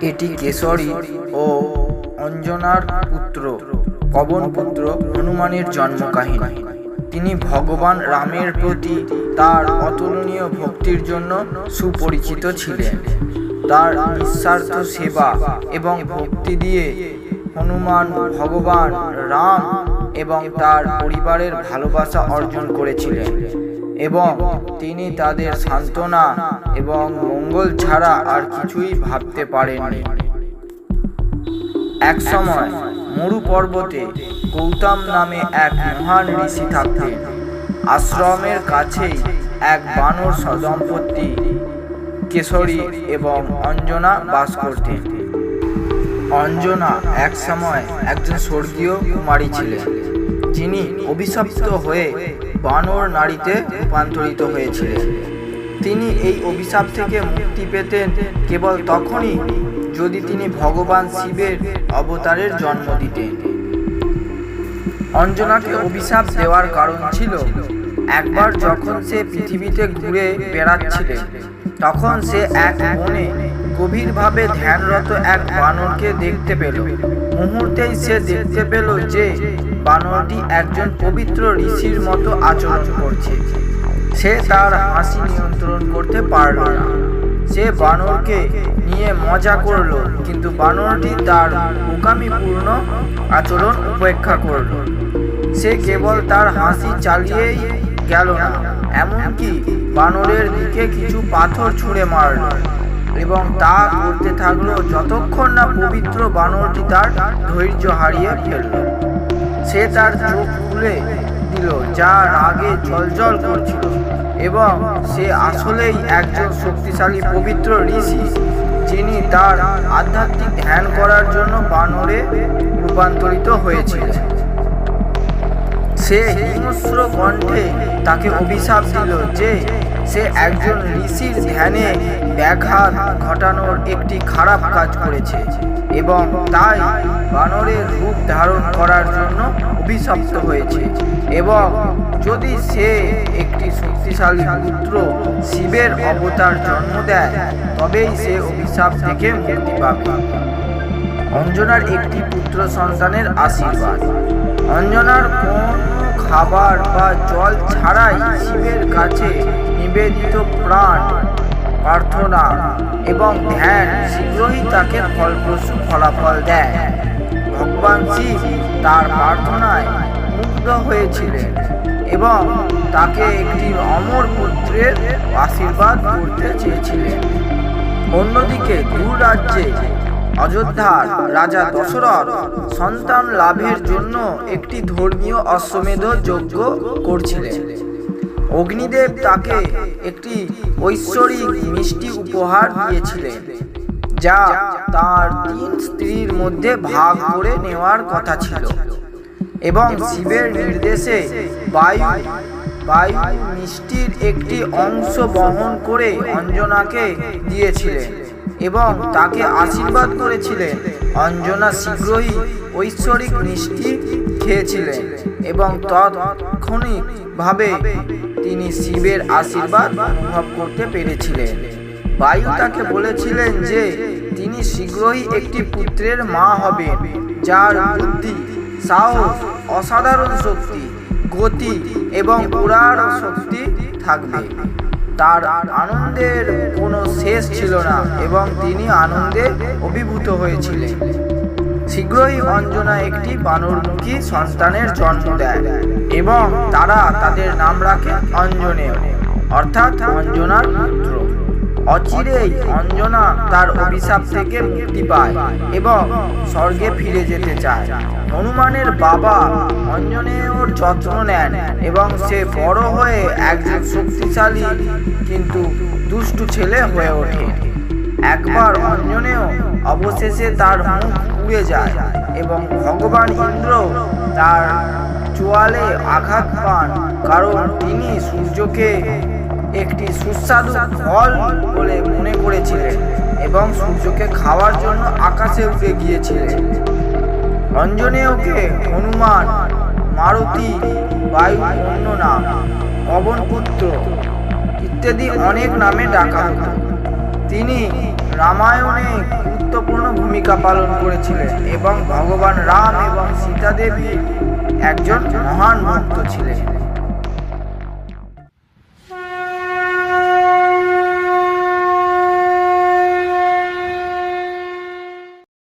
এটি কেশরী ও অঞ্জনার পুত্র পবন পুত্র হনুমানের জন্ম কাহিনী তিনি ভগবান রামের প্রতি তার অতুলনীয় ভক্তির জন্য সুপরিচিত ছিলেন। তার নিঃস্বার্থ সেবা এবং ভক্তি দিয়ে হনুমান, ভগবান, রাম এবং তার পরিবারের ভালোবাসা অর্জন করেছিলেন এবং তিনি তাদের সান্ত্বনা এবং মঙ্গল ছাড়া আর কিছুই ভাবতে পারেননি। এক সময় মরু পর্বতে গৌতম নামে এক মহান ঋষি থাকতেন। আশ্রমের কাছেই এক বানর দম্পতি কেশরী এবং অঞ্জনা বাস করতেন। অঞ্জনা এক সময় একজন স্বর্গীয় কুমারী ছিলেন, যিনি অভিশপ্ত হয়ে বানর নারীতে রূপান্তরিত হয়েছিলেন। তিনি এই অভিশাপ থেকে মুক্তি পেতেন কেবল তখনই যদি তিনি ভগবান শিবের অবতারের জন্ম দিতেন। অঞ্জনাকে অভিশাপ দেওয়ার কারণ ছিল, একবার যখন সে পৃথিবীতে ঘুরে বেড়াচ্ছিলেন, তখন সে এক বনে গভীরভাবে ধ্যানরত এক বানরকে দেখতে পেল। মুহূর্তেই সে দেখতে পেল যে বানরটি একজন পবিত্র ঋষির মতো আচরণ করছে। সে তার হাসি নিয়ন্ত্রণ করতে পারল না। সে বানরকে নিয়ে মজা করল, কিন্তু বানরটি তার বোকামিপূর্ণ আচরণ উপেক্ষা করল। সে কেবল তার হাসি চালিয়েই গেল না, এমনকি বানরের দিকে কিছু পাথর ছুঁড়ে মারল এবং তা করতে থাকল যতক্ষণ না পবিত্র বানরটি তার ধৈর্য হারিয়ে ফেলল। সে তার চোখ খুলে দিল যা রাগে জলজল করছিল এবং সে আসলেই একজন শক্তিশালী পবিত্র ঋষি, যিনি তার আধ্যাত্মিক ধ্যান করার জন্য বানরে রূপান্তরিত হয়েছিলেন। সে হিংস্র কণ্ঠে তাকে অভিশাপ দিল যে সে একজন ঋষির ধ্যানে ব্যাঘাত ঘটানোর একটি খারাপ কাজ করেছে এবং তাই বানরের রূপ ধারণ করার জন্য অভিশপ্ত হয়েছে এবং যদি সে একটি শক্তিশালী পুত্র শিবের অবতার জন্ম দেয়, তবেই সে অভিশাপ থেকে মুক্তি পাবে। অঞ্জনার একটি পুত্র সন্তানের আশীর্বাদ। অঞ্জনার কোন খাবার বা জল ছাড়াই শিবের কাছে নিবেদিত প্রাণ, প্রার্থনা এবং ধ্যান শীঘ্রই তাকে ফলপ্রসূ ফলাফল দেয়। ভগবান শিব তার প্রার্থনায় মুগ্ধ হয়েছিলেন এবং তাকে একটি অমর পুত্রের আশীর্বাদ করতে চেয়েছিলেন। অন্যদিকে দূর রাজ্যে অযোধ্যার রাজা দশরথ সন্তান লাভের জন্য একটি ধর্মীয় অশ্বমেধ যজ্ঞ করছিলেন। অগ্নিদেব তাকে একটি ঐশ্বরিক মিষ্টি উপহার দিয়েছিলেন, যা তার তিন স্ত্রীর মধ্যে ভাগ করে নেওয়ার কথা ছিল এবং শিবের নির্দেশে বায়ু বায়ু মিষ্টির একটি অংশ বহন করে অঞ্জনাকে দিয়েছিলেন এবং তাকে আশীর্বাদ করেছিলেন। অঞ্জনা শীঘ্রই ঐশ্বরিক মিষ্টি খেয়েছিলেন এবং তৎক্ষণিকভাবে তিনি শিবের আশীর্বাদ অনুভব করতে পেরেছিলেন। বায়ু তাকে বলেছিলেন যে, তিনি শীঘ্রই একটি পুত্রের মা হবেন, যার বুদ্ধি, সাহস, অসাধারণ শক্তি, গতি এবং পুরাণ শক্তি থাকবে। তার আনন্দের কোনো শেষ ছিল না এবং তিনি আনন্দে অভিভূত হয়েছিলেন। শীঘ্রই অঞ্জনা একটি বানরমুখী সন্তানের জন্ম দেয় এবং তারা তাদের নাম রাখে অঞ্জনেয়, অর্থাৎ অঞ্জনার পুত্র। অচিরেই অঞ্জনা তার অভিশাপ থেকে মুক্তি পায় এবং স্বর্গে ফিরে যেতে চায়। হনুমানের বাবা অঞ্জনেয়র যত্ন নেন এবং সে বড় হয়ে একজন শক্তিশালী কিন্তু দুষ্টু ছেলে হয়ে ওঠে। একবার অঞ্জনেয় অবশেষে তার মুখ পুড়ে যায় এবং ভগবান ইন্দ্র তার চোয়ালে আঘাত পান। কারণ তিনি সূর্যকে একটি সুস্বাদু ফল বলে মনে করেছিলেন এবং সূর্যকে খাওয়ার জন্য আকাশে উঠে গিয়েছিলেন। অঞ্জনেয়কে হনুমান, মারুতি, বায়ু অন্য নাম পবনপুত্র ইত্যাদি অনেক নামে ডাকা তিনি রামায়ণে গুরুত্বপূর্ণ ভূমিকা পালন করেছিলেন এবং ভগবান রাম এবং সীতা দেবী একজন মহান ভক্ত ছিলেন।